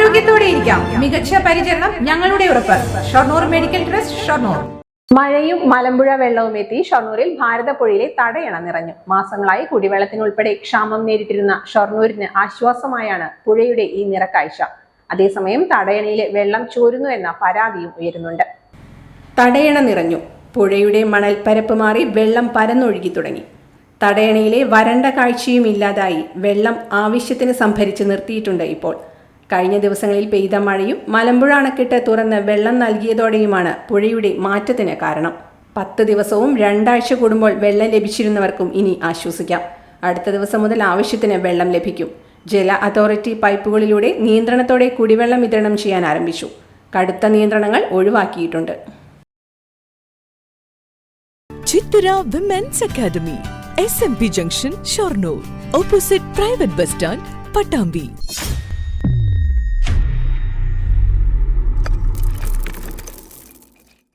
ആരോഗ്യത്തോടെ ഇരിക്കാം. മികച്ച പരിചരണം ഞങ്ങളുടെ ഉറപ്പ്. Shoranur medical trust Shoranur. മഴയും മലമ്പുഴ വെള്ളവും എത്തി ഷൊർണൂരിൽ ഭാരതപ്പുഴയിലെ തടയണ നിറഞ്ഞു. മാസങ്ങളായി കുടിവെള്ളത്തിനുൾപ്പെടെ ക്ഷാമം നേരിട്ടിരുന്ന ഷൊർണൂരിന് ആശ്വാസമായാണ് പുഴയുടെ ഈ നിറക്കാഴ്ച. അതേസമയം തടയണയിലെ വെള്ളം ചോരുന്നു എന്ന പരാതിയും ഉയരുന്നുണ്ട്. തടയണ നിറഞ്ഞു. പുഴയുടെ മണൽ പരപ്പ് മാറി വെള്ളം പരന്നൊഴുകി തുടങ്ങി. തടയണയിലെ വരണ്ട കാഴ്ചയും ഇല്ലാതായി വെള്ളം ആവശ്യത്തിന് സംഭരിച്ച് നിർത്തിയിട്ടുണ്ട് ഇപ്പോൾ. കഴിഞ്ഞ ദിവസങ്ങളിൽ പെയ്ത മഴയും മലമ്പുഴ അണക്കെട്ട് തുറന്ന് വെള്ളം നൽകിയതോടെയുമാണ് പുഴയുടെ മാറ്റത്തിന് കാരണം. പത്ത് ദിവസവും രണ്ടാഴ്ച കൂടുമ്പോൾ വെള്ളം ലഭിച്ചിരുന്നവർക്കും ഇനി ആശ്വസിക്കാം. അടുത്ത ദിവസം മുതൽ ആവശ്യത്തിന് വെള്ളം ലഭിക്കും. ജല അതോറിറ്റി പൈപ്പുകളിലൂടെ നിയന്ത്രണത്തോടെ കുടിവെള്ളം വിതരണം ചെയ്യാൻ ആരംഭിച്ചു. കടുത്ത നിയന്ത്രണങ്ങൾ ഒഴിവാക്കിയിട്ടുണ്ട്. Chithara women's academy S M P junction Shoranur opposite private bus stand Pattambi